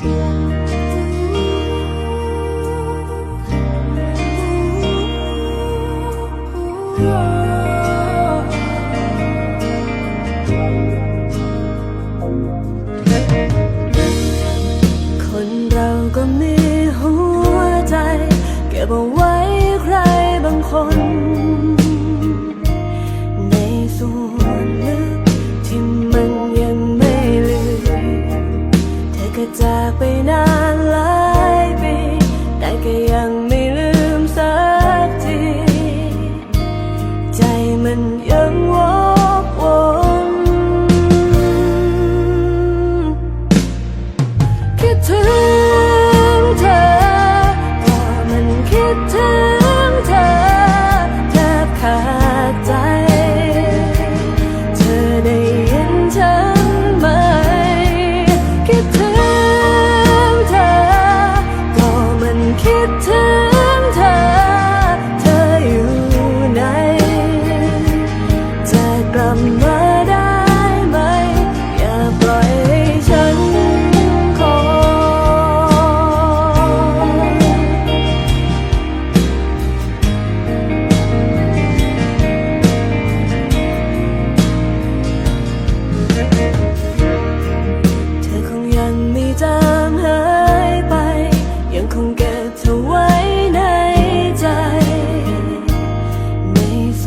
คนเราก็มีหัวใจ เกบอาไว้ ไปนานหลายปี แต่ก็ยังไม่ลืมสักที ใจมันยังวอวนคิดถึง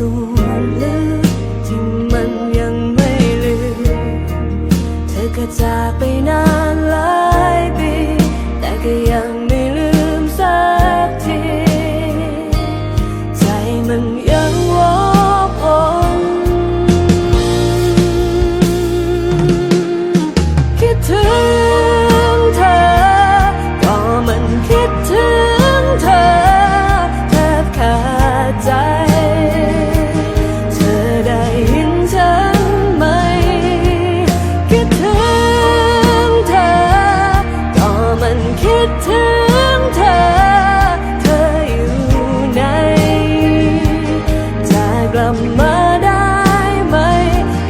ตัวลึกที่มันยังไม่ลืมเธอก็จากไปนาน ลัมาได้ไหม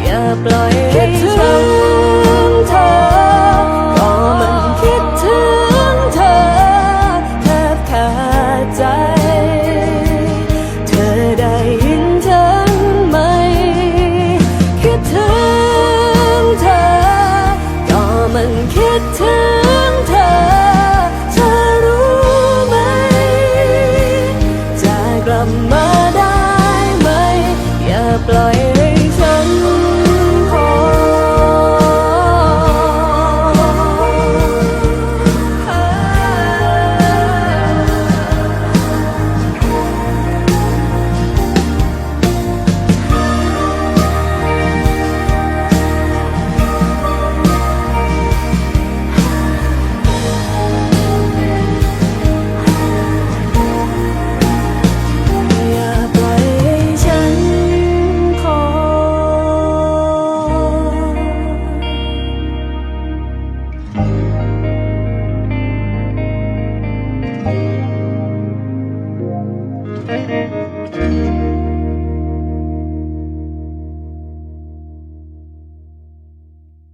อย่าปล่อยให้ถึงเธอ ก็มันคิดถึงเธอแทบขาดใจ เธอได้ยินฉันไหม คิดถึงเธอ ก็มันคิดถึง ปล่อย